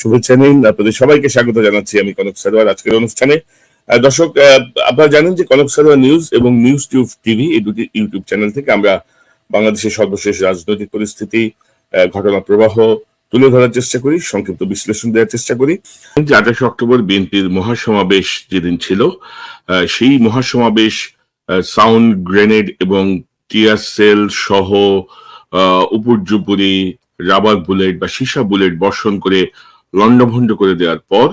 শুভেচ্ছা নিন। আপনাদের সবাইকে স্বাগত জানাচ্ছি আমি কনক সারোয়ার আজকের অনুষ্ঠানে। দর্শক আপনারা জানেন যে কনক সারোয়ার নিউজ এবং নিউজ টিউব টিভি এই দুটি ইউটিউব চ্যানেল থেকে আমরা বাংলাদেশের সর্বশেষ রাজনৈতিক পরিস্থিতি ঘটনা প্রবাহ তুলে ধরার চেষ্টা করি, সংক্ষিপ্ত বিশ্লেষণ দেওয়ার চেষ্টা করি। যে আঠাশে অক্টোবর বিএনপির মহাসমাবেশ যেদিন ছিল সেই মহাসমাবেশ সাউন্ড গ্রেনেড এবং টিয়ার সেল সহ উপর্যুপুরি রাবার বুলেট বা সীসা বুলেট বর্ষণ করে লণ্ডভণ্ড করে দেওয়ার পর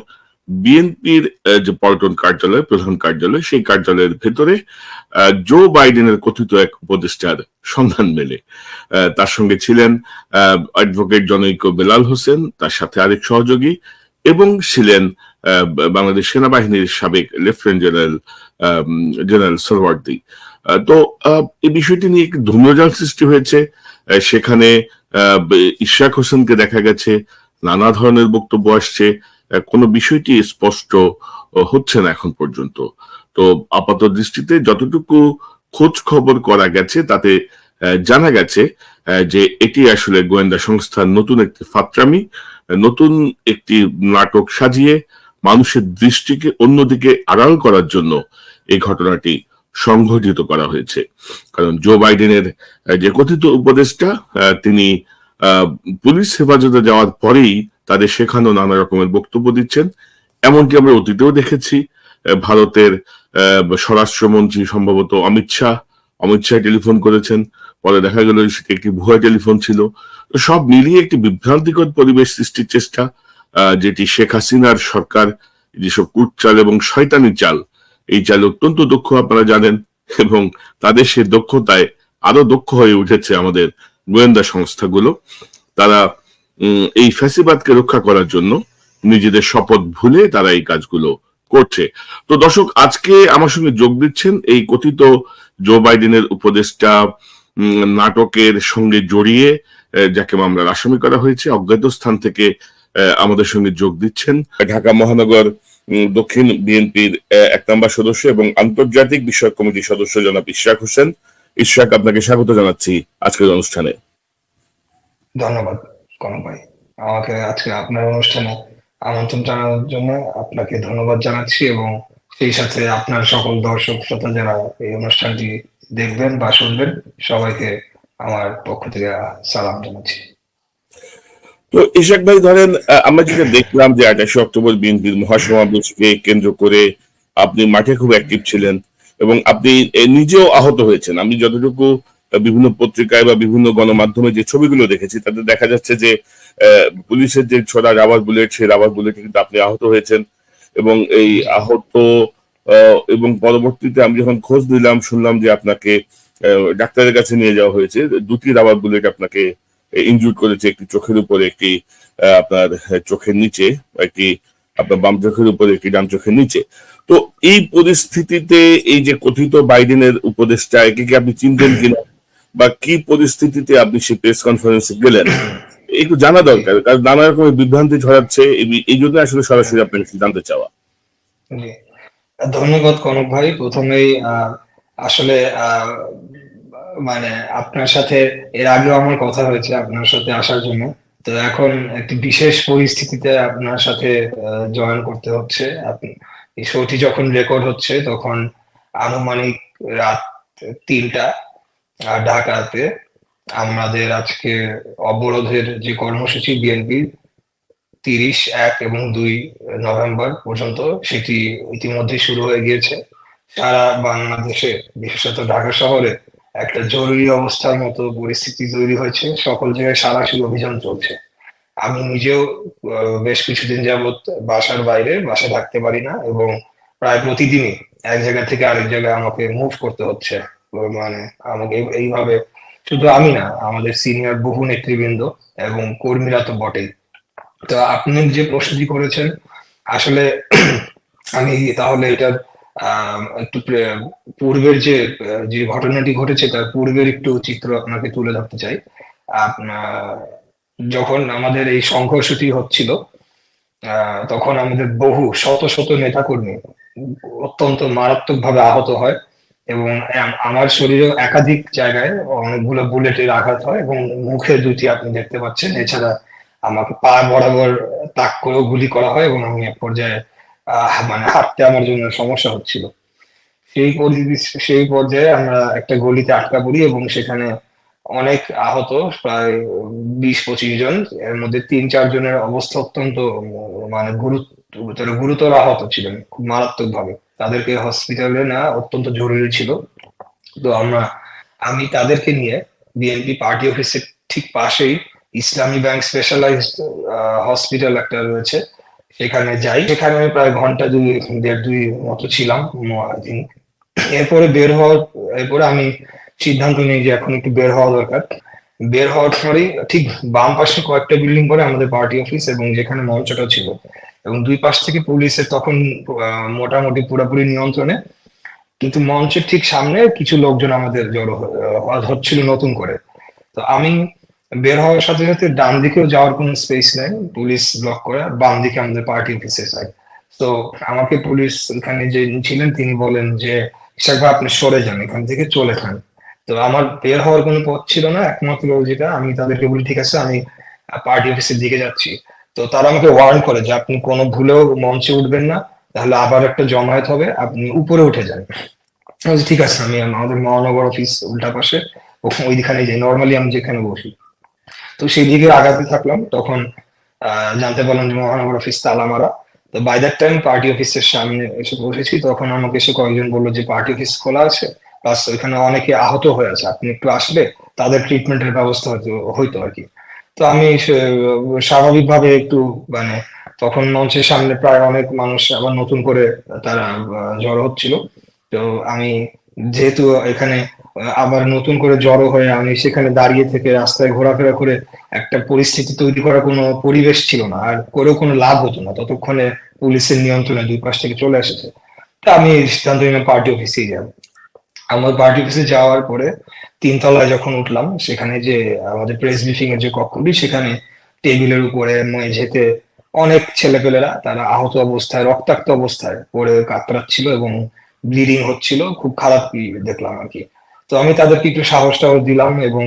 বিএনপির যে পল্টন কার্যালয়, প্রধান কার্যালয়, সেই কার্যালয়ের ভেতরে জো বাইডেনের কথিত এক উপদেষ্টার সন্ধান মেলে। তার সঙ্গে ছিলেন অ্যাডভোকেট জনৈক বেলাল হোসেন, তার সাথে আরেক সহযোগী এবং ছিলেন বাংলাদেশ সেনাবাহিনীর সাবেক লেফটেন্যান্ট জেনারেল জেনারেল সরওয়ার্দি। তো এই বিষয়টি নিয়ে একটি ধূম্রজাল সৃষ্টি হয়েছে। সেখানে ইশরাক হোসেনকে দেখা গেছে নানা ধরনের বক্তব্য আসছে। কোনো বিষয়টি স্পষ্ট হচ্ছে না এখন পর্যন্ত। তো আপাত দৃষ্টিতে যতটুকু খোঁজ খবর করা গেছে, তাতে জানা গেছে যে এটি আসলে গোয়েন্দা সংস্থার নতুন একটি ফাত্রামি, নতুন একটি নাটক সাজিয়ে মানুষের দৃষ্টিকে অন্যদিকে আড়াল করার জন্য এই ঘটনাটি সংঘটিত করা হয়েছে। কারণ জো বাইডেনের যে কথিত উপদেষ্টা তিনি পুলিশ হেফাজতে যাওয়ার পরেই তাদের শেখানো নানা রকমের বক্তব্য দিচ্ছেন। এমনকি আমরা অতীতেও দেখেছি ভারতের স্বরাষ্ট্রমন্ত্রী সম্ভবত অমিত শাহ অমিত শাহ টেলিফোন করেছেন। পরে দেখা গেল একটি ভুয়া টেলিফোন ছিল। সব মিলিয়ে একটি বিভ্রান্তিকর পরিবেশ সৃষ্টির চেষ্টা যেটি শেখ হাসিনার সরকার, যেসব কুটচাল এবং শয়তানি চাল, এই চাল অত্যন্ত দক্ষ, আপনারা জানেন, এবং তাদের সে দক্ষতায় আরও দক্ষ হয়ে উঠেছে আমাদের গোয়েন্দা সংস্থাগুলো তারা এই ফ্যাসিবাদকে রক্ষা করার জন্য নিজেদের শপথ ভুলে তারা এই কাজগুলো করছে। তো দর্শক আজকে আমার সঙ্গে যোগ দিচ্ছেন এই কথিত জো বাইডেনের উপদেষ্টা উম, নাটকের সঙ্গে জড়িয়ে যাকে মামলার আসামি করা হয়েছে অজ্ঞাত স্থান থেকে আমাদের সঙ্গে যোগ দিচ্ছেন। ঢাকা মহানগর দক্ষিণ বিএনপির এক নম্বর সদস্য এবং আন্তর্জাতিক বিষয়ক কমিটির সদস্য জনাব ইশরাক হোসেন। ইশরাক আপনাকে স্বাগত জানাচ্ছি আজকের অনুষ্ঠানে। ধন্যবাদ কনক ভাই। আমাকে আজকে আপনার অনুষ্ঠানে আমন্ত্রণ জানানোর জন্য আপনাকে ধন্যবাদ জানাচ্ছি এবং সেই সাথে আপনার সকল দর্শক শ্রোতা যারা এই অনুষ্ঠানটি দেখবেন বা শুনবেন সবাইকে আমার পক্ষ থেকে সালাম জানাচ্ছি। তো ইশাক ভাই ধরেন আমরা যেটা দেখলাম যে আঠাশে অক্টোবর বিএনপির মহাসমাবেশকে কেন্দ্র করে আপনি মাঠে খুব অ্যাক্টিভ ছিলেন। এবং আপনি নিজেও আহত হয়েছেন। আমি যতটুকু বিভিন্ন পত্রিকায় বা বিভিন্ন গণমাধ্যমে যে ছবিগুলো দেখেছি, তাতে দেখা যাচ্ছে যে পুলিশের যে ছোড়া রাবার বুলেট, সেই রাবার বুলেটে কিন্তু আপনি আহত হয়েছেন। এবং এই আহত এবং পরবর্তীতে আমি যখন খোঁজ দিলাম শুনলাম যে আপনাকে ডাক্তারের কাছে নিয়ে যাওয়া হয়েছে। দুটি রাবার বুলেট আপনাকে ইনজুর করেছে, একটি চোখের উপরে, একটি আপনার চোখের নিচে, একটি আপনার বাম চোখের উপরে, একটি ডান চোখের নিচে। তো এই পরিস্থিতিতে এই যে কথিত বাইডেনের উপদেষ্টা, একে কি আপনি চিনতেন কিনা? বা কি পরিস্থিতিতে আপনি সেই প্রেস কনফারেন্সে গেলেন? একটু জানা দরকার, কারণ নানা রকমের বিভ্রান্তি ছড়াচ্ছে, এই- জন্য আসলে সরাসরি আপনার কাছে জানতে চাওয়া। ধন্যবাদ কনক ভাই। প্রথমেই আসলে মানে আপনার সাথে এর আগেও আমার কথা হয়েছে আপনার সাথে আসার জন্য। তো এখন একটি বিশেষ পরিস্থিতিতে আপনার সাথে জয়েন করতে হচ্ছে। আপনি- এই শোটি যখন রেকর্ড হচ্ছে, তখন আনুমানিক রাত তিনটা ঢাকাতে আমাদের আজকে অবরোধের যে কর্মসূচি বিএনপি তিরিশ, এক এবং দুই নভেম্বর পর্যন্ত সেটি ইতিমধ্যে শুরু হয়ে গিয়েছে। সারা বাংলাদেশে, বিশেষত ঢাকা শহরে, একটা জরুরি অবস্থার মতো পরিস্থিতি তৈরি হয়েছে। সকল জায়গায় সারাশি অভিযান চলছে। আমি নিজেও বেশ কিছুদিন যাবত বাসার বাইরে বাসা থাকতে পারি না এবং প্রায় প্রতিদিনই এক জায়গা থেকে আরেক জায়গায় আমাকে মুভ করতে হচ্ছে। মানে আমাকে এইভাবে শুধু আমি না আমাদের সিনিয়র বহু নেতৃবৃন্দ এবং কর্মীরা তো বটেই। তো আপনি যে প্রশ্নটি করেছেন আসলে আমি তাহলে এটা আহ, একটু পূর্বের যে যে ঘটনাটি ঘটেছে তার পূর্বের একটু চিত্র আপনাকে তুলে ধরতে চাই। আপনার যখন আমাদের এই সংঘর্ষটি হচ্ছিল তখন আমাদের বহু, শত শত নেতাকর্মী অত্যন্ত মারাত্মকভাবে আহত হয় এবং আমার শরীরেও একাধিক জায়গায় অনেকগুলো বুলেটের আঘাত হয় এবং মুখে দুটি আপনি দেখতে পাচ্ছেন। এছাড়া আমাকে পা বরাবর তাক করেও গুলি করা হয় এবং আমি এক পর্যায়ে মানে হাঁটতে আমার জন্য সমস্যা হচ্ছিল। সেই পরিস্থিতি সেই পর্যায়ে আমরা একটা গলিতে আটকা পড়ি এবং সেখানে অনেক আহত, প্রায় বিশ পঁচিশ জন। এর মধ্যে তিন চার জনের অবস্থা অত্যন্ত মানে গুরুতর গুরুতর আহত ছিলেন, খুব মারাত্মক ভাবে তাদেরকে হসপিটালে নেওয়া অত্যন্ত জরুরি ছিল। তো আমরা, আমি তাদেরকে নিয়ে বিএনপি পার্টি অফিসের ঠিক পাশেই ইসলামী ব্যাংক স্পেশালাইজড হসপিটাল একটা রয়েছে। সেখানে যাই। সেখানে আমি প্রায় ঘণ্টা দুই, দেড় দুই মতো ছিলাম এরপরে বের হওয়ার, এরপরে আমি সিদ্ধান্ত নিই যে এখন একটু বের হওয়া দরকার। বের হওয়ার পরেই ঠিক বাম পাশে কয়েকটা বিল্ডিং পরে আমাদের পার্টি অফিস এবং যেখানে মঞ্চটা ছিল। এবং দুই পাশ থেকে পুলিশের তখন মোটামুটি পুরোপুরি নিয়ন্ত্রণে। কিন্তু মঞ্চের ঠিক সামনে কিছু লোকজন আমাদের জড়ো হচ্ছিল নতুন করে। তো আমি বের হওয়ার সাথে সাথে ডান দিকেও যাওয়ার কোনো স্পেস নেই পুলিশ ব্লক করে আর বাম দিকে আমাদের পার্টি অফিসের সাইড তো আমাকে পুলিশ এখানে যে ছিলেন, তিনি বলেন যে ইশাক আপনি সরে যান, এখান থেকে চলে যান। তো আমার বের হওয়ার কোনো পথ ছিল না, একমাত্র যেটা আমি তাদেরকে বলি, ঠিক আছে, আমি পার্টি অফিসের দিকে যাচ্ছি। তো তারা আমাকে ওয়ার্ন করে যে, আপনি কোনো ভুলেও মঞ্চে উঠবেন না, তাহলে আবার একটা জমায়েত হবে, আপনি উপরে উঠে যান। ঠিক আছে, আমি আমাদের মহানগর অফিস উল্টা পাশে ওইখানে যাই নর্মালি আমি যেখানে বসি। তো সেই দিকে আগাতে থাকলাম, তখন জানতে পারলাম যে মহানগর অফিস তালা মারা তো বাই দ্যাট টাইম পার্টি অফিসের সামনে এসে বসেছি, তখন আমাকে এসে কয়েকজন বলল যে, পার্টি অফিস খোলা আছে? প্লাস ওইখানে অনেকে আহত হয়ে আছে। আপনি একটু আসলে তাদের ট্রিটমেন্টের ব্যবস্থা হইতো আর কি। তো আমি স্বাভাবিকভাবে একটু মানে তখন মঞ্চের সামনে প্রায় অনেক মানুষ আবার নতুন করে তারা জড়ো হচ্ছিল। তো আমি যেহেতু এখানে আবার নতুন করে জড়ো হয়ে আমি সেখানে দাঁড়িয়ে থেকে রাস্তায় ঘোরাফেরা করে একটা পরিস্থিতি তৈরি করার কোনো পরিবেশ ছিল না। আর করেও কোনো লাভ হতো না। ততক্ষণে পুলিশের নিয়ন্ত্রণে দুই পাশ থেকে চলে এসেছে। তা আমি সিদ্ধান্ত নিলাম পার্টি অফিসেই যাব। আমার পার্টি অফিসে যাওয়ার পরে তিনতলায় যখন উঠলাম, সেখানে যে আমাদের প্রেস ব্রিফিং এর যে কক্ষটি সেখানে টেবিলের উপরে মেঝেতে অনেক ছেলেপেলেরা, তারা আহত অবস্থায়, রক্তাক্ত অবস্থায় পড়ে কাতরাচ্ছিল এবং ব্লিডিং হচ্ছিল। খুব খারাপ দেখলাম আর কি। তো আমি তাদেরকে একটু সাহস টাহস দিলাম এবং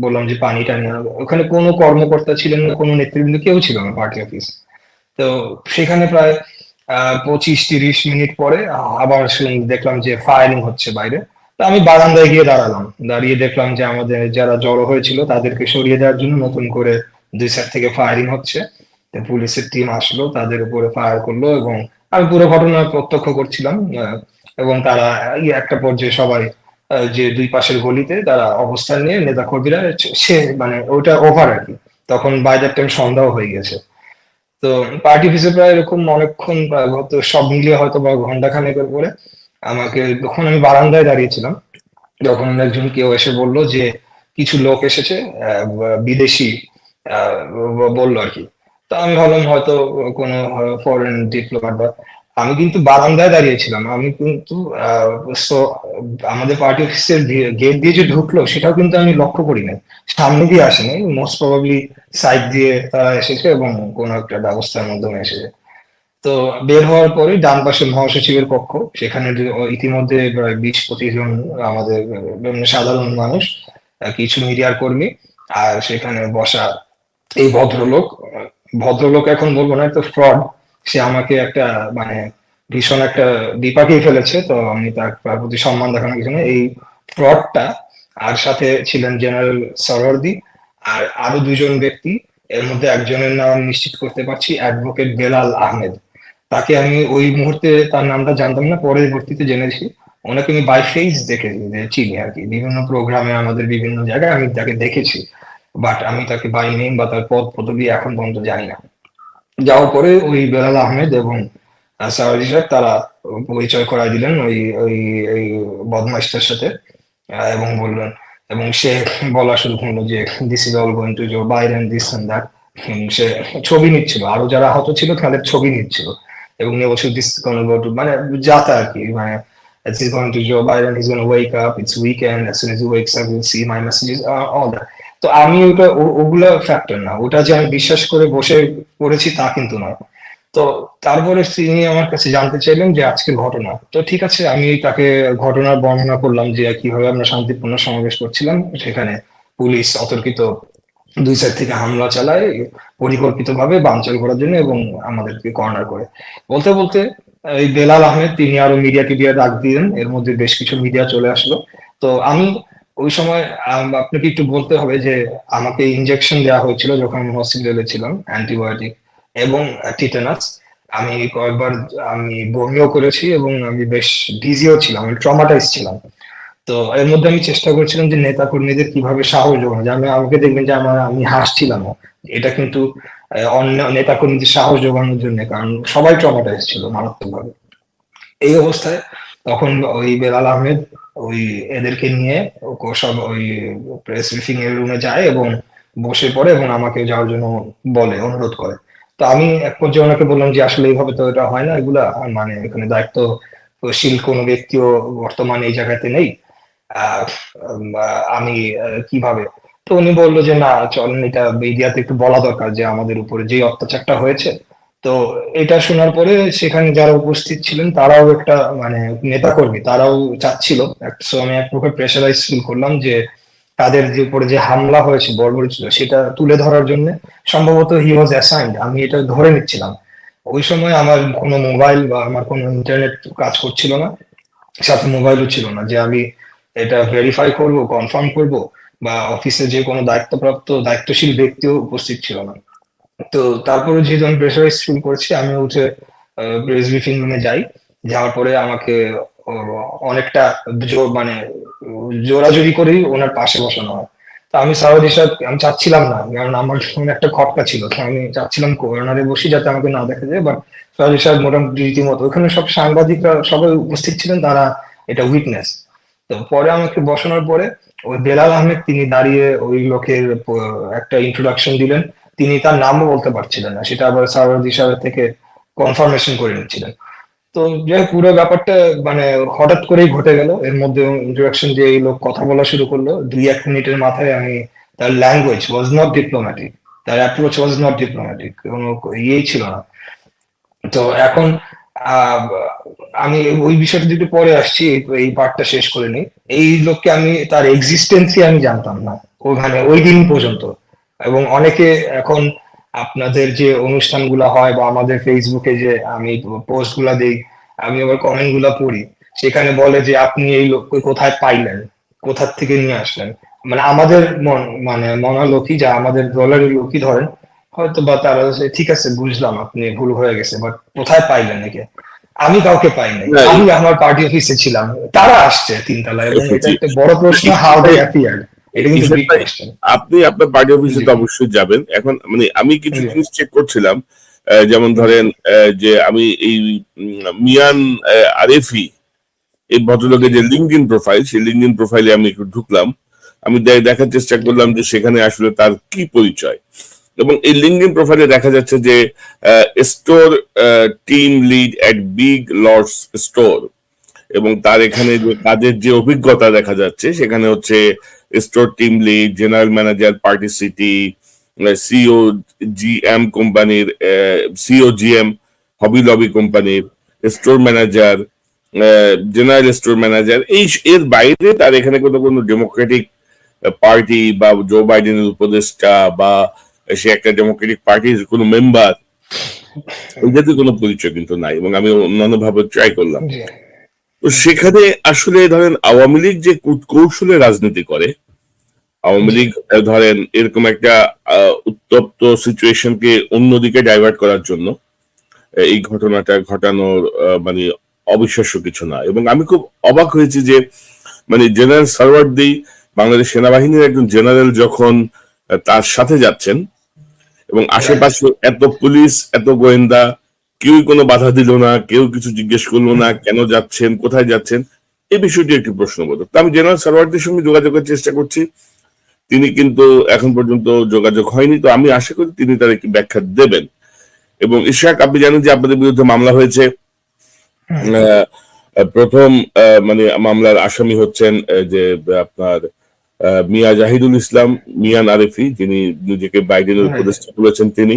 বললাম যে পানি টানি। ওখানে কোনো কর্মকর্তা ছিলেন না, কোনো নেতৃবৃন্দ, কেউ ছিল না পার্টি অফিস তো সেখানে প্রায়, আহ, পঁচিশ তিরিশ মিনিট পরে আবার দেখলাম যে ফায়ারিং হচ্ছে বাইরে। আমি বারান্দায় গিয়ে দাঁড়ালাম। দাঁড়িয়ে দেখলাম যে আমাদের যারা জড়ো হয়েছিল তাদেরকে সরিয়ে দেওয়ার জন্য নতুন করে দুই সাইড থেকে ফায়ারিং হচ্ছে। পুলিশের টিম আসলো, তাদের উপরে ফায়ার করল এবং আমি পুরো ঘটনা প্রত্যক্ষ করছিলাম এবং তারা একটা পর্যায়ে সবাই যে দুই পাশের গলিতে তারা অবস্থান নিয়ে নেতা কর্মীরা সে মানে ওটা ওভার আর কি তখন বাইরের টাইম সন্ধ্যাও হয়ে গেছে। তো পার্টি অফিসে প্রায় এরকম অনেকক্ষণ সব মিলিয়ে হয়তো বা ঘণ্টা খানেকের পরে আমাকে তখন আমি বারান্দায় দাঁড়িয়েছিলাম। যখন একজন কেউ এসে বলল যে, কিছু লোক এসেছে বিদেশি বলল আর কি। তা আমি ভাবলাম হয়তো কোনো ফরেন ডিপ্লোমাট বা, আমি কিন্তু বারান্দায় দাঁড়িয়েছিলাম। আমি কিন্তু আমাদের পার্টি অফিসের গেট দিয়ে যে ঢুকলো, সেটাও কিন্তু আমি লক্ষ্য করি নাই। সামনে দিয়ে আসেনি মোস্ট প্রবাবলি সাইড দিয়ে তারা এসেছে এবং কোনো একটা ব্যবস্থার মাধ্যমে এসেছে। তো বের হওয়ার পরে ডান পাশে মহাসচিবের কক্ষ, সেখানে ইতিমধ্যে প্রায় বিশ পঁচিশ জন, আমাদের সাধারণ মানুষ কিছু মিডিয়ার কর্মী, আর সেখানে বসা এই ভদ্রলোক ভদ্রলোক এখন বলব না তো ফ্রড সে আমাকে একটা মানে ভীষণ একটা বিপাকেই ফেলেছে, তো আমি তার প্রতি সম্মান দেখানোর কিছু এই ফ্রডটা আর সাথে ছিলেন জেনারেল সরওয়ার্দি আর আরও দুজন ব্যক্তি, এর মধ্যে একজনের নাম নিশ্চিত করতে পারছি, অ্যাডভোকেট বেলাল আহমেদ। তাকে আমি ওই মুহূর্তে তার নামটা জানতাম না পরবর্তীতে জেনেছি। ওনাকে আমি বাই ফেস দেখেছি, যে চিনি আর কি। বিভিন্ন প্রোগ্রামে আমাদের বিভিন্ন জায়গায় আমি তাকে দেখেছি বাট আমি তাকে বাই নেম বা তার পদ পদবি এখন পর্যন্ত জানি না। যাওয়ার পরে ওই বেলাল আহমেদ এবং সাহেব তারা পরিচয় করাই দিলেন ওই ওই ওই বদমাইশটার সাথে এবং বললেন, এবং সে বলা শুরু করল যে this is all going to জো বাইর এন্ড দিস সে ছবি নিচ্ছিল। আরও যারা আহত ছিল, তাদের ছবি নিচ্ছিল। এবং নিয়ে বলছিল দিস গোনা গো টু মানে যাতা আর কি মানে It's going to Joe Biden. He's going to wake up. It's weekend. As soon as he wakes up, you'll see my messages. Uh. তো আমি ওটা ওগুলা ফ্যাক্টর না ওটা যে আমি বিশ্বাস করে বসে পড়েছি তা কিন্তু নয় তো তারপরে তিনি আমার কাছে জানতে চাইলেন যে আজকের ঘটনা তো ঠিক আছে আমি তাকে ঘটনার বর্ণনা করলাম যে কীভাবে আমরা শান্তিপূর্ণ সমাবেশ করছিলাম সেখানে পুলিশ অতর্কিত দুই সাইড থেকে হামলা চালায় পরিকল্পিতভাবে বানচাল করার জন্য এবং আমাদেরকে কর্নার করে। বলতে বলতে, এই বেলাল আহমেদ, তিনি আরও মিডিয়া টিডিয়া ডাক দিলেন। এর মধ্যে বেশ কিছু মিডিয়া চলে আসলো। তো আমি ওই সময় আপনাকে একটু বলতে হবে যে, আমাকে ইনজেকশন দেওয়া হয়েছিল যখন আমি হসপিটালে ছিলাম অ্যান্টিবায়োটিক এবং টিটেনাস আমি কয়েকবার, আমি বমিও করেছি এবং আমি বেশ ডিজিও ছিলাম, আমি ট্রমাটাইজ ছিলাম। তো এর মধ্যে আমি চেষ্টা করছিলাম যে নেতা কর্মীদের কীভাবে সাহস যোগানো যে আমি, আমাকে দেখবেন যে আমার, আমি হাসছিলাম। এটা কিন্তু অন্য নেতা কর্মীদের সাহস যোগানোর জন্য, কারণ সবাই ট্রমাটাইজ ছিল মারাত্মকভাবে। এই অবস্থায় তখন ওই বেলাল আহমেদ ওই এদেরকে নিয়ে সব ওই প্রেস ব্রিফিং এর রুমে যায় এবং বসে পড়ে এবং আমাকে যাওয়ার জন্য বলে, অনুরোধ করে। তো আমি এক পর্যায়ে ওনাকে বললাম যে, আসলে এইভাবে তো এটা হয় না এগুলা। মানে এখানে দায়িত্বশীল কোনো ব্যক্তিও বর্তমানে এই জায়গাতে নেই। আমি কীভাবে? তো উনি বলল যে, না চলেন এটা মিডিয়াতে একটু বলা দরকার যে, আমাদের উপরে যে অত্যাচারটা হয়েছে। তো এটা শোনার পরে সেখানে যারা উপস্থিত ছিলেন, তারাও একটা মানে নেতাকর্মী, তারাও চাচ্ছিল। সো আমি এক প্রকার প্রেশারাইজ ফিল করলাম যে, তাদের যে উপরে যে হামলা হয়েছে বর্বরিক ছিল, সেটা তুলে ধরার জন্য, সম্ভবত হি ওয়াজ অ্যাসাইন্ড আমি এটা ধরে নিচ্ছিলাম। ওই সময় আমার কোনো মোবাইল বা আমার কোনো ইন্টারনেট কাজ করছিল না, সাথে মোবাইলও ছিল না, যে আমি এটা ভেরিফাই করব কনফার্ম করব বা অফিসে যে কোনো দায়িত্বপ্রাপ্ত, দায়িত্বশীল ব্যক্তিও উপস্থিত ছিল না। তো তারপরে যেহেতু আমি প্রেশারাইজ ফিল করছি, আমি উঠে প্রেস ব্রিফিং রুমে যাই। যাওয়ার পরে আমাকে অনেকটা জোর মানে জোরাজোরি করেই ওনার পাশে বসানো হয়। তো আমি সাউদি সাহেব আমি চাচ্ছিলাম না, কারণ আমার ফোনে একটা খটকা ছিল। তো আমি চাচ্ছিলাম কর্নারে বসি যাতে আমাকে না দেখা যায় বাট সাউদি সাহেব মোটামুটি রীতিমতো। ওখানে সব সাংবাদিকরা সবাই উপস্থিত ছিলেন, তারা এটা উইটনেস তো পরে আমাকে বসানোর পরে ওই বেলাল আহমেদ, তিনি দাঁড়িয়ে ওই লোকের একটা ইন্ট্রোডাকশন দিলেন। তিনি তার নামও বলতে পারছিলেন না, সেটা আবার সাউদি সাহেবের থেকে কনফার্মেশন করে নিচ্ছিলেন। তো যে পুরো ব্যাপারটা মানে হঠাৎ করেই ঘটে গেল। এর মধ্যে ইন্ট্রোডাকশন দিয়ে এই লোক কথা বলা শুরু করল। দুই এক মিনিটের মাথায় আমি তার ল্যাঙ্গুয়েজ ওয়াজ নট ডিপ্লোম্যাটিক তার অ্যাপ্রোচ ওয়াজ নট ডিপ্লোম্যাটিক কোনো ইয়েই ছিল না। তো এখন আমি ওই বিষয়টা একটু পরে আসছি, এই- পার্টটা শেষ করে নিই। এই লোককে আমি, তার এক্সিস্টেন্সই আমি জানতাম না, ওখানে, ওই দিন পর্যন্ত। এবং অনেকে এখন আপনাদের যে অনুষ্ঠানগুলো হয় বা আমাদের ফেসবুকে যে আমি পোস্টগুলা দিই, আমি আবার কমেন্টগুলা পড়ি, সেখানে বলে যে, আপনি এই লোককে কোথায় পাইলেন? কোথার থেকে নিয়ে আসলেন? মানে আমাদের মন মানে মনালোকই যা, আমাদের দলের লোকই ধরেন হয়তো বা তারা ঠিক আছে, বুঝলাম আপনি ভুল হয়ে গেছে বাট কোথায় পাইলেন একে? আমি কাউকে পাইনি না, আমি আমার পার্টি অফিসে ছিলাম। তারা আসছে তিনতলায়। এবং এটা একটা বড় প্রশ্ন হাউ দে কোয়েশ্চেন আপনি আপনার পার্টি অফিসে তো অবশ্যই যাবেন। এখন মানে আমি কিছু জিনিস চেক করছিলাম যেমন ধরেন যে আমি এই মিয়ান আরেফি এই ভদ্রলোকের যে লিঙ্কডিন প্রোফাইল সেই লিঙ্কডিন প্রোফাইলে আমি একটু ঢুকলাম। আমি দেখার চেষ্টা করলাম যে সেখানে আসলে তার কি পরিচয়। এবং এই লিঙ্কডিন প্রোফাইলে দেখা যাচ্ছে যে store team lead at Big Lots store এবং তার এখানে যে কাজের যে অভিজ্ঞতা দেখা যাচ্ছে, সেখানে হচ্ছে store team lead general manager Party City CEO GM কোম্পানির সিও জিএম হবি লবি কোম্পানির store manager general store manager এই এর বাইরে তার এখানে কোনো কোনো ডেমোক্রেটিক পার্টি বা জো বাইডেনের উপদেষ্টা বা সে একটা ডেমোক্রেটিক পার্টির কোনো মেম্বার ওই জাতীয় কোনো পরিচয় কিন্তু নাই এবং আমি অন্যান্য ভাবে ট্রাই করলাম তো সেখানে আসলে ধরেন আওয়ামী লীগ যে কৌশলে রাজনীতি করে আওয়ামী লীগ ধরেন এরকম একটা উত্তপ্ত সিচুয়েশনকে অন্যদিকে ডাইভার্ট করার জন্য এই ঘটনাটা ঘটানোর মানে অবিশ্বাস্য কিছু না। এবং আমি খুব অবাক হয়েছি যে মানে জেনারেল সারওয়ার্দি বাংলাদেশ সেনাবাহিনীর একজন জেনারেল যখন তার সাথে যাচ্ছেন এবং আশেপাশে এত পুলিশ এত গোয়েন্দা কেউই কোনো বাধা দিল না কেউ কিছু জিজ্ঞেস করল না কেন যাচ্ছেন কোথায় যাচ্ছেন এই বিষয়টি একটি প্রশ্নবোধক। তো আমি জেনারেল সারওয়ার্দির সঙ্গে যোগাযোগের চেষ্টা করছি। তিনি কিন্তু এখন পর্যন্ত যোগাযোগ হয়নি তো আমি আশা করি তিনি তার একটি ব্যাখ্যা দেবেন। এবং ইশাক আপনি জানেন যে আপনাদের বিরুদ্ধে মামলা হয়েছে। আহ, প্রথম আহ, মানে মামলার আসামি হচ্ছেন যে আপনার মিয়া জাহিদুল ইসলাম মিয়ান আরেফি যিনি নিজেকে বাইডেনের হ্যাঁ। উপদেষ্টা তুলেছেন তিনি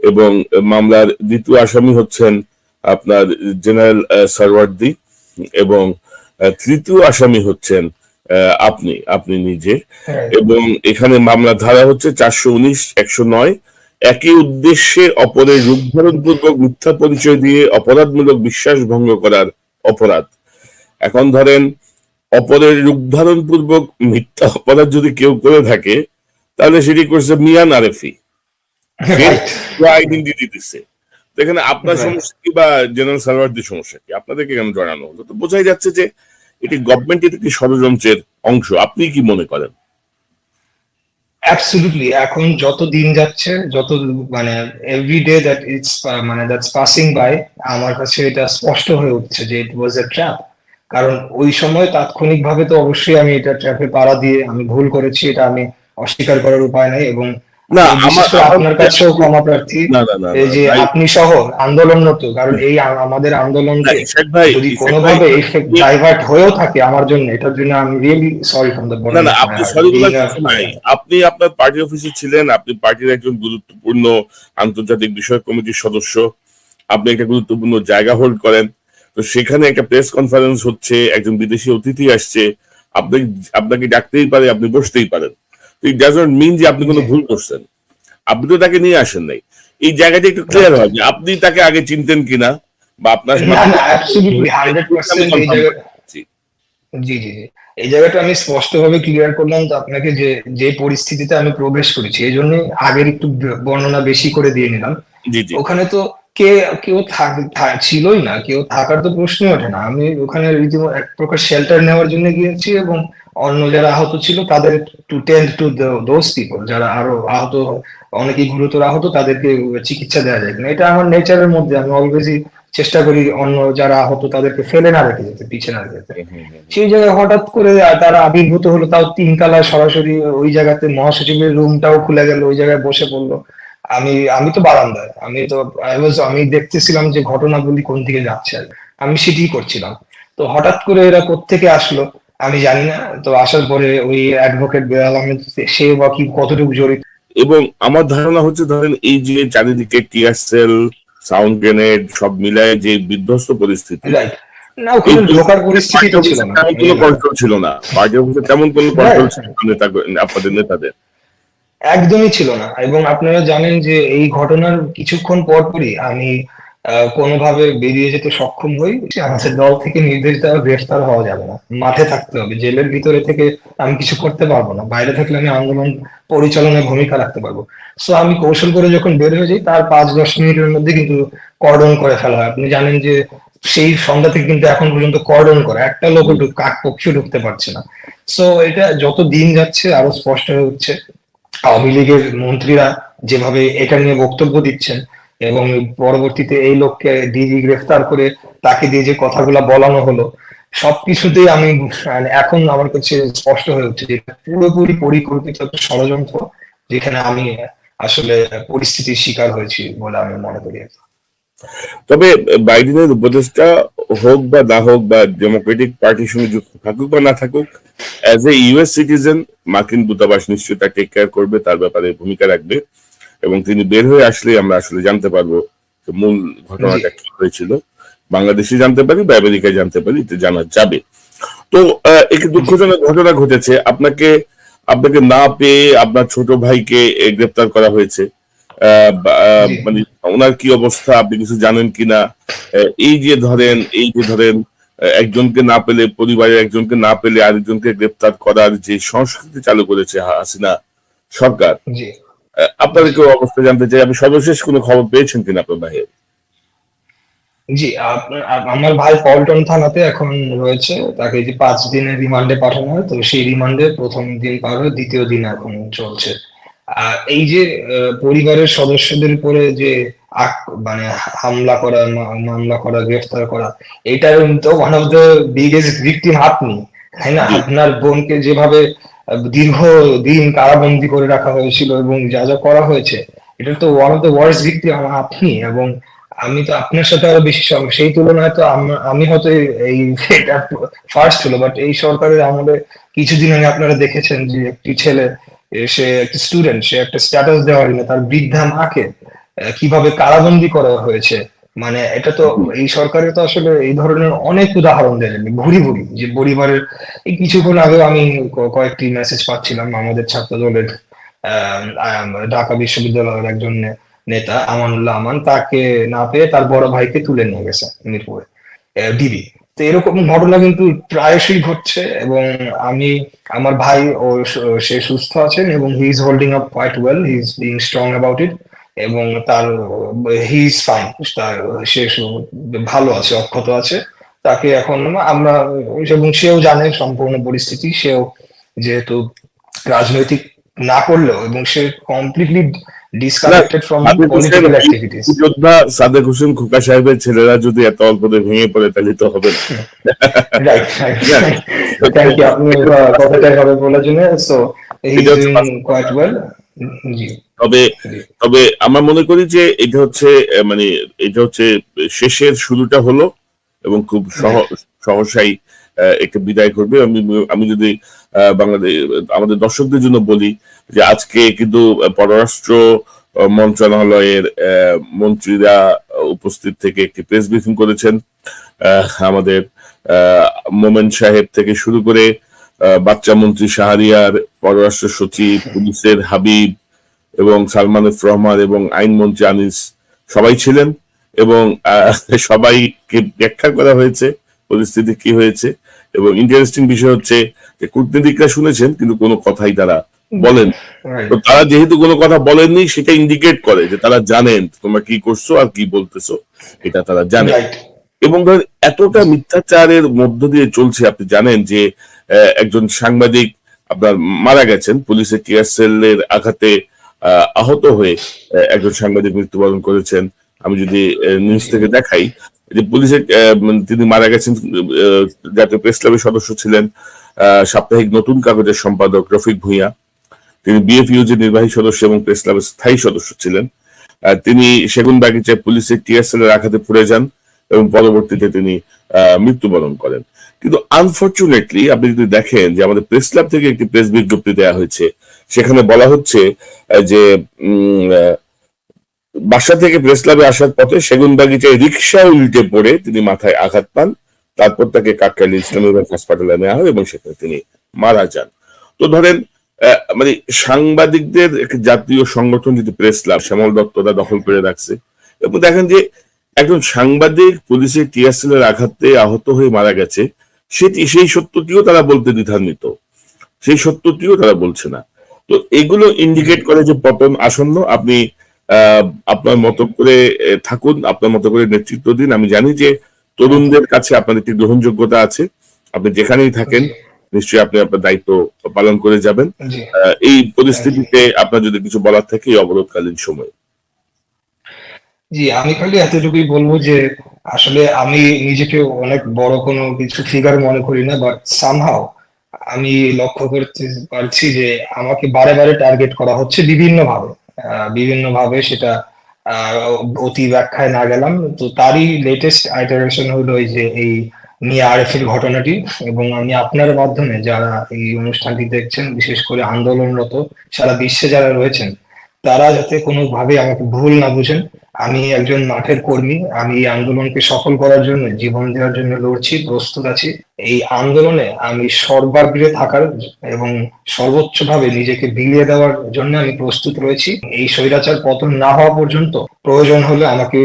এবং মামলার দ্বিতীয় আসামি হচ্ছেন আপনার জেনারেল সারওয়ার্দি এবং তৃতীয় আসামি হচ্ছেন আপনি আপনি নিজে। হ্যাঁ, এবং এখানে মামলা ধারা হচ্ছে চারশো উনিশ একশো নয়। একই উদ্দেশ্যে অপরের রূপধারণপূর্বক মিথ্যা পরিচয় দিয়ে অপরাধমূলক বিশ্বাস ভঙ্গ করার অপরাধ। এখন ধরেন অপরের রূপধারণপূর্বক মিথ্যা অপরাধ যদি কেউ করে থাকে তাহলে সেটি করছে মিয়ান আরেফি. আইডেন্টিটি দিচ্ছে এখানে আপনার সমস্যা কি বা জেনারেল সার্ভারদের সমস্যা কি? আপনাদেরকে কেন জানানো হলো। তো বোঝাই যাচ্ছে যে এটি গভর্নমেন্টের একটি ষড়যন্ত্রের অংশ। আপনি কি মনে করেন? অ্যাবসলিউটলি এখন যত দিন যাচ্ছে যত মানে এভরি ডে দ্যাট ইটস মানে দ্যাটস পাসিং বাই আমার কাছে এটা স্পষ্ট হয়ে উঠছে যে ইট ওয়াজ এ ট্র্যাপ কারণ ওই সময় তাৎক্ষণিকভাবে তো অবশ্যই আমি এটা ট্র্যাপে পাড়া দিয়ে আমি ভুল করেছি এটা আমি অস্বীকার করার উপায় নাই এবং না আপনার কাছেও ক্ষমা প্রার্থী যে আপনি সহ আন্দোলনরত কারণ এই আমাদের আন্দোলনকে না, যদি কোনোভাবে ডাইভার্ট হয়েও থাকে আমার জন্য এটার জন্য আমি রিয়েলি সরি ফ্রম দ্য না না আপনি সরি নাই। আপনি আপনার পার্টি অফিসে ছিলেন আপনি পার্টির একজন গুরুত্বপূর্ণ আন্তর্জাতিক বিষয়ক কমিটির সদস্য আপনি একটা গুরুত্বপূর্ণ জায়গা হোল্ড করেন। তো সেখানে একটা প্রেস কনফারেন্স হচ্ছে একজন বিদেশি অতিথি আসছে আপনি আপনাকে ডাকতেই পারে আপনি বসতেই পারেন। তো ইট ডাজ নট মিন যে আপনি কোনো ভুল করছেন। আপনি তো তাকে নিয়ে আসেন নাই। এই জায়গাটা একটু ক্লিয়ার হয় যে আপনি তাকে আগে চিনতেন কিনা বা আপনার জি। জি এই জায়গাটা আমি স্পষ্টভাবে ক্লিয়ার করলাম তো আপনাকে যে যে পরিস্থিতিতে আমি প্রবেশ করেছি এই জন্য আগের একটু বর্ণনা বেশি করে দিয়ে নিলাম। জি জি। ওখানে তো কে কেউ থাক- ছিলই না কেউ থাকার তো প্রশ্নই ওঠে না। আমি ওখানে রীতিমতো এক প্রকার শেল্টার নেওয়ার জন্য গিয়েছি এবং অন্য যারা আহত ছিল তাদের to tend to those people যারা আরও আহত অনেকেই গুরুতর আহত তাদেরকে চিকিৎসা দেওয়া যায় কিনা। এটা আমার নেচারের মধ্যে আমি অলওয়েজই চেষ্টা করি অন্য যারা আহত তাদেরকে ফেলে না রেখে যেতে পিছিয়ে না যেতে। সেই জায়গায় হঠাৎ করে তারা আবির্ভূত হলো তাও তিন তলায় সরাসরি ওই জায়গাতে মহাসচিবের রুমটাও খুলে গেল ওই জায়গায় বসে পড়ল। আমি আমি তো বারান্দায় আমি তো আমি দেখতেছিলাম যে ঘটনাগুলি কোন দিকে যাচ্ছে আমি সেটি করছিলাম তো হঠাৎ করে এরা কোত্থেকে আসলো আমি জানি না তো আসার পরে ওই অ্যাডভোকেট বেলাল আহমেদ সে বা কি কতটুকু জড়িত এবং আমার ধারণা হচ্ছে ধরেন এই যে চারিদিকে টিয়ার সেল সাউন্ড গ্রেনেড সব মিলায় যে বিধ্বস্ত পরিস্থিতি না ওখানে ঢোকার পরিস্থিতি ছিল না কোনো কন্ট্রোল ছিল না পার্টি তেমন কোনো কন্ট্রোল ছিল না আপনাদের নেতাদের একদমই ছিল না। এবং আপনারা জানেন যে এই ঘটনার কিছুক্ষণ পর পরই আমি কোনোভাবে বেরিয়ে যেতে সক্ষম হই। আমাদের দল থেকে নির্দেশিত গ্রেফতার হওয়া যাবে না। মাঠে থাকতে হবে। জেলের ভিতরে থেকে আমি কিছু করতে পারব না। বাইরে থাকলে আমি আন্দোলন পরিচালনায় ভূমিকা রাখতে পারব। সো আমি কৌশল করে যখন বের হয়ে যাই, তার পাঁচ দশ মিনিটের মধ্যে কিন্তু কর্ডন করে ফেলা হয়। আপনি জানেন যে সেই সন্ধ্যা থেকে কিন্তু এখন পর্যন্ত কর্ডন করা। একটা লোক কাক পক্ষে ঢুকতে পারছে না। সো এটা যত দিন যাচ্ছে আরও স্পষ্ট হয়ে উঠছে আওয়ামী লীগের মন্ত্রীরা যেভাবে এটা নিয়ে বক্তব্য দিচ্ছেন এবং পরবর্তীতে এই লোককে ডিজি গ্রেফতার করে তাকে দিয়ে যে কথাগুলো বলানো হলো, সবকিছুতেই আমি মানে এখন আমার কাছে স্পষ্ট হয়ে উঠছে যে পুরোপুরি পরিকল্পিত একটা ষড়যন্ত্র যেখানে আমি আসলে পরিস্থিতির শিকার হয়েছি বলে আমি মনে করি। তবে বাইডেনের উপদেষ্টা হোক বা না হোক বা ডেমোক্রেটিক পার্টির সঙ্গে যুক্ত থাকুক বা না থাকুক অ্যাজ এ ইউএস সিটিজেন মার্কিন দূতাবাস নিশ্চয়ই তার টেক কেয়ার করবে তার ব্যাপারে ভূমিকা রাখবে এবং তিনি বের হয়ে আসলে আমরা আসলে জানতে পারব যে মূল ঘটনাটা কি হয়েছিল। বাংলাদেশে জানতে পারি বা আমেরিকায় জানতে পারি এটা জানা যাবে। তো একটি দুঃখজনক ঘটনা ঘটেছে। আপনাকে আপনাকে না পেয়ে আপনার ছোট ভাইকে গ্রেপ্তার করা হয়েছে। মানে ওনার কি অবস্থা? আপনি কিছু জানেন কিনা? এই যে ধরেন এই যে ধরেন একজনকে না পেলে পরিবারের একজনকে না পেলে আরেকজনকে গ্রেপ্তার করার যে সংস্কৃতি চালু করেছে হাসিনা সরকার আপনাদের কেউ অবস্থা জানতে চাই আপনি সর্বশেষ কোনো খবর পেয়েছেন কিনা আপনার ভাইয়ের? জি আমার ভাই পল্টন থানাতে এখন রয়েছে। তাকে যে পাঁচ দিনের রিমান্ডে পাঠানো হয় তো সেই রিমান্ডে প্রথম দিন পার দ্বিতীয় দিন এখন চলছে। এই যে পরিবারের সদস্যদের উপরে যে মানে হামলা করা মামলা করা গ্রেফতার করা এটা তো one of the biggest victim আপনি তাই না? আপনার বোনকে যেভাবে দীর্ঘ দিন কারাবন্দি করে রাখা হয়েছিল এবং যা যা করা হয়েছে এটা তো one of the worst victim আপনি এবং আমি তো আপনার সাথে আরও বেশি সেই তুলনায় তো আমি হয়তো এই- এটা ফার্স্ট হলো বাট এই সরকারের আমলে কিছুদিন আগে আপনারা দেখেছেন যে একটি ছেলে সে একটা স্টুডেন্ট সে একটা স্ট্যাটাস দেওয়ার জন্য তার বৃদ্ধা মাকে কীভাবে কারাবন্দি করা হয়েছে? মানে এটা তো এই সরকারের তো আসলে এই ধরনের অনেক উদাহরণ দেয় ভুরি ভুরি, যে পরিবারের, এই কিছুক্ষণ আগে আমি কয়েকটি মেসেজ পাচ্ছিলাম আমাদের ছাত্র দলের ঢাকা বিশ্ববিদ্যালয়ের একজন নেতা, আমানুল্লাহ আমান, তাকে না পেয়ে তার বড় ভাইকে তুলে নিয়ে গেছে মিরপুরে। ডিবি। তো এরকম ঘটনা কিন্তু প্রায়শই ঘটছে এবং আমি, আমার ভাই ও সে সুস্থ আছেন এবং he is holding up quite well he is being strong about it এবং তার হি ইজ ফাইন তার, সে ভালো আছে, অক্ষত আছে। তাকে এখন আমরা, এবং সেও জানে সম্পূর্ণ পরিস্থিতি, সেও যেহেতু রাজনৈতিক না করলেও এবং সে completely disconnected from political activities যোদ্ধা সাদেক হোসেন খোকা সাহেবের ছেলেরা যদি এত অল্পতে ভেঙে পড়ে তাহলে তো হবে না। রাইট থ্যাংক ইউ আপনি কথাটা বলার জন্য so he is quite well তবে তবে আমার মনে করি যে এটা হচ্ছে মানে এটা হচ্ছে শেষের শুরুটা হলো এবং খুব সহ- সহসাই একটা বিদায় করবে। আমি আমি যদি আহ, বাংলাদেশ আমাদের দর্শকদের জন্য বলি যে আজকে কিন্তু পররাষ্ট্র মন্ত্রণালয়ের মন্ত্রীরা উপস্থিত থেকে একটি প্রেস ব্রিফিং করেছেন। আমাদের মোমেন সাহেব থেকে শুরু করে বাচ্চা মন্ত্রী শাহরিয়ার পররাষ্ট্র সচিব পুলিশের হাবিব এবং সালমান রহমান এবং আইনমন্ত্রী আনিস সবাই ছিলেন এবং সবাইকে ব্যাখ্যা করা হয়েছে পরিস্থিতি কি হয়েছে। এবং ইন্টারেস্টিং বিষয় হচ্ছে যে কূটনীতিকরা শুনেছেন কিন্তু কোনো কথাই তারা বলেন। তো তারা যেহেতু কোনো কথা বলেননি সেটা ইন্ডিকেট করে যে তারা জানেন তোমরা কি করছ আর কি বলতেছো। এটা তারা রাইট এবং ধরেন এতটা মিথ্যাচারের মধ্য দিয়ে চলছে আপনি জানেন যে একজন সাংবাদিক আপনার মারা গেছেন পুলিশের টিয়ার সেলের আঘাতে আহ, আহত হয়ে একজন সাংবাদিক মৃত্যুবরণ করেছেন। আমি যদি নিউজ থেকে দেখাই যে পুলিশের তিনি মারা গেছেন জাতীয় প্রেস ক্লাবের সদস্য ছিলেন আহ, সাপ্তাহিক নতুন কাগজের সম্পাদক রফিক ভূঁইয়া। তিনি বিএফইউজ এর নির্বাহী সদস্য এবং প্রেস ক্লাবের স্থায়ী সদস্য ছিলেন। তিনি সেগুন বাগিচায় পুলিশের টিয়ার সেলের আঘাতে পুড়ে যান এবং পরবর্তীতে তিনি মৃত্যুবরণ করেন। কিন্তু আনফর্চুনেটলি আপনি যদি দেখেন যে আমাদের প্রেস ক্লাব থেকে একটি প্রেস বিজ্ঞপ্তি দেওয়া হয়েছে, সেখানে বলা হচ্ছে যে বাসা থেকে প্রেস ক্লাবে আসার পথে সেগুন বাগিচায় রিক্সা উল্টে পড়ে তিনি মাথায় আঘাত পান, তারপর তাকে কাকরাইল ইসলামী হাসপাতালে নেওয়া হয় এবং সেখানে তিনি মারা যান। তো ধরেন মানে সাংবাদিকদের জাতীয় সংগঠন যদি প্রেস ক্লাব, শ্যামল দত্তরা দখল করে রাখছে। এবং দেখেন যে একজন সাংবাদিক পুলিশের টিয়ারসেলের আঘাতে আহত হয়ে মারা গেছে, সেটি, সেই সত্যটিও তারা বলতে দ্বিধান্বিত। সেই সত্যটিও তারা বলছে না। তো এগুলো ইন্ডিকেট করে যে পতন আসন্ন। আপনি আপনার মতো করে থাকুন, আপনার মতো করে নেতৃত্ব দিন। আমি জানি যে তরুণদের কাছে আপনার একটি গ্রহণযোগ্যতা আছে। আপনি যেখানেই থাকেন নিশ্চয়ই আপনি আপনার দায়িত্ব পালন করে যাবেন। এই পরিস্থিতিতে আপনার যদি কিছু বলার থাকে অবরোধকালীন সময়। জি আমি খালি এতটুকুই বলব যে আসলে আমি নিজেকে অনেক বড় কোনো কিছু ফিগার মনে করি না বাট সামহাও আমি লক্ষ্য করতে পারছি যে আমাকে বারে বারে টার্গেট করা হচ্ছে বিভিন্ন ভাবে বিভিন্ন ভাবে সেটা আহ, অতি ব্যাখ্যায় না গেলাম। তো তারই লেটেস্ট আইটারেশন হলো এই যে এই নিয়ে আরএফের ঘটনাটি এবং আমি আপনার মাধ্যমে যারা এই অনুষ্ঠানটি দেখছেন, বিশেষ করে আন্দোলনরত সারা বিশ্বে যারা রয়েছেন, তারা যাতে কোনোভাবে আমাকে ভুল না বুঝেন, আমি একজন মাঠের কর্মী, আমি এই আন্দোলনকে সফল করার জন্য, জীবন দেওয়ার জন্য লড়ছি, প্রস্তুত আছি। এই আন্দোলনে আমি সর্বাগ্রে থাকার এবং সর্বোচ্চভাবে নিজেকে বিলিয়ে দেওয়ার জন্য আমি প্রস্তুত রয়েছি। এই স্বৈরাচার পতন না হওয়া পর্যন্ত প্রয়োজন হলে আমাকে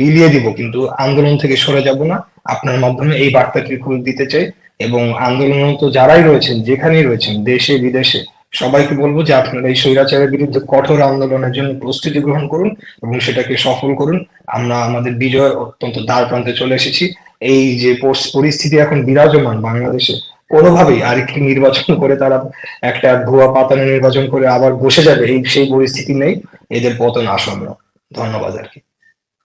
বিলিয়ে দিব, কিন্তু আন্দোলন থেকে সরে যাব না। আপনার মাধ্যমে এই বার্তাটি খুব দিতে চাই এবং আন্দোলনরত যারাই রয়েছেন, যেখানেই রয়েছেন, দেশে, বিদেশে, সবাইকে বলব যে আপনারা এই স্বৈরাচারের বিরুদ্ধে কঠোর আন্দোলনের জন্য প্রস্তুতি গ্রহণ করুন এবং সেটাকে সফল করুন। আমরা আমাদের বিজয় অত্যন্ত দ্বার প্রান্তে চলে এসেছি। এই যে পরিস- পরিস্থিতি এখন বিরাজমান বাংলাদেশে, কোনোভাবেই আরেকটি নির্বাচন করে তারা একটা ভুয়া পাতানো নির্বাচন করে আবার বসে যাবে, এই সেই পরিস্থিতি নেই। এদের পতন আসন্ন। ধন্যবাদ আর কি।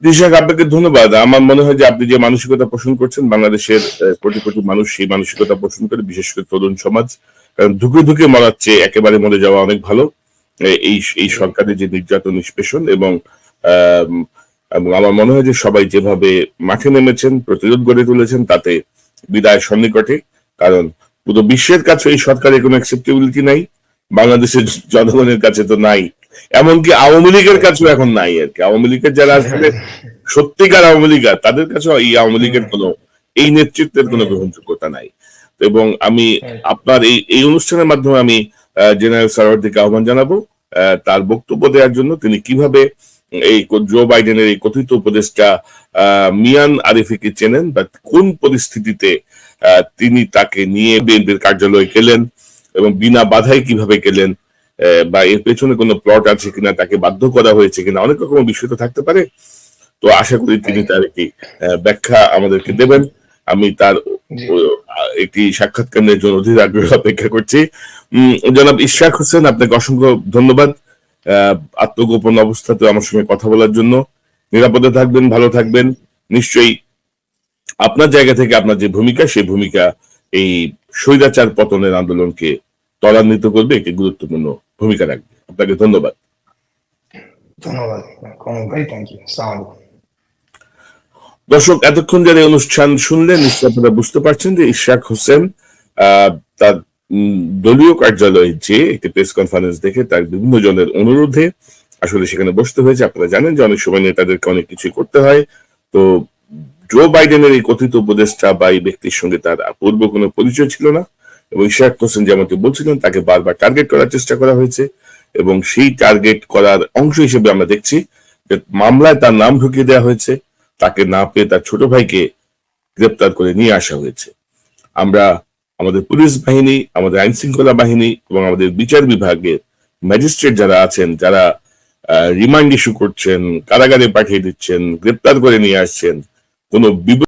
দিশাক আপনাকে ধন্যবাদ। আমার মনে হয় যে আপনি যে মানসিকতা পোষণ করছেন, বাংলাদেশের কোটি কোটি মানুষ সেই মানসিকতা পোষণ করে, বিশেষ করে তরুণ সমাজ। কারণ ধুকে ধুকে মরার চেয়ে একেবারে মরে যাওয়া অনেক ভালো। এই এই সরকারের যে নির্যাতন, নিষ্পেষণ এবং আমার মনে হয় যে সবাই যেভাবে মাঠে নেমেছেন, প্রতিরোধ গড়ে তুলেছেন, তাতে বিদায় সন্নিকটে। কারণ পুরো বিশ্বের কাছে এই সরকারের কোনো অ্যাকসেপ্টেবিলিটি নাই। বাংলাদেশের জনগণের কাছে তো নাই। এমনকি আওয়ামী লীগের কাছেও এখন নাই আর কি। আওয়ামী লীগের যারা আসলে সত্যিকার আওয়ামী লীগ তাদের কাছেও এই আওয়ামী লীগের কোনো এই নেতৃত্বের কোনো গ্রহণযোগ্যতা নাই। এবং আমি আপনার এই এই অনুষ্ঠানের মাধ্যমে আমি জেনারেল সারওয়ার্দিকে আহ্বান জানাব। আহ, তার বক্তব্য দেওয়ার জন্য তিনি কীভাবে এই জো বাইডেনের এই কথিত উপদেষ্টা আহ, মিয়ান আরিফিকে চেনেন বা কোন পরিস্থিতিতে আহ, তিনি তাকে নিয়ে বিএনপির কার্যালয়ে গেলেন এবং বিনা বাধায় কীভাবে গেলেন বা এর পেছনে কোনো প্লট আছে কিনা তাকে বাধ্য করা হয়েছে কিনা অনেক রকম বিষয় তো থাকতে পারে। তো আশা করি তিনি তার একটি ব্যাখ্যা আমাদেরকে দেবেন। আমি তার একটি সাক্ষাৎকারের জন্য অধীর আগ্রহ অপেক্ষা করছি। জনাব ইশরাক হোসেন আপনাকে অসংখ্য ধন্যবাদ। আহ, আত্মগোপন অবস্থাতে আমার সঙ্গে কথা বলার জন্য। নিরাপদে থাকবেন ভালো থাকবেন। নিশ্চয়ই আপনার জায়গা থেকে আপনার যে ভূমিকা সেই ভূমিকা এই স্বৈরাচার পতনের আন্দোলনকে ত্বরান্বিত করবে একটি গুরুত্বপূর্ণ ভূমিকা রাখবে। আপনাকে ধন্যবাদ। দর্শক এতক্ষণ যারা অনুষ্ঠান শুনলেন নিশ্চয়ই আপনারা বুঝতে পারছেন যে ইশাক হোসেন তার দলীয় কার্যালয়ে যে একটি প্রেস কনফারেন্স দেখে তার বিভিন্ন জনের অনুরোধে আসলে সেখানে বসতে হয়েছে। আপনারা জানেন যে অনেক সময় নেতাদেরকে অনেক কিছুই করতে হয়। তো জো বাইডেনের এই কথিত উপদেষ্টা বা এই ব্যক্তির সঙ্গে তার পূর্ব কোনো পরিচয় ছিল না। এবং ইশাক হোসেন যেমনটি বলছিলেন, তাকে বারবার টার্গেট করার চেষ্টা করা হয়েছে এবং সেই টার্গেট করার অংশ হিসেবে আমরা দেখছি যে মামলায় তার নাম ঢুকিয়ে দেওয়া হয়েছে। তাকে না পেয়ে তার ছোট ভাইকে গ্রেপ্তার করে নিয়ে আসা হয়েছে। আমরা আমাদের পুলিশ বাহিনী, আমাদের আইন শৃঙ্খলা বাহিনী এবং আমাদের বিচার বিভাগের ম্যাজিস্ট্রেট যারা আছেন, যারা রিমান্ড ইস্যু করছেন, কারাগারে পাঠিয়ে দিচ্ছেন, গ্রেপ্তার করে নিয়ে আসছেন, কোনো বিব-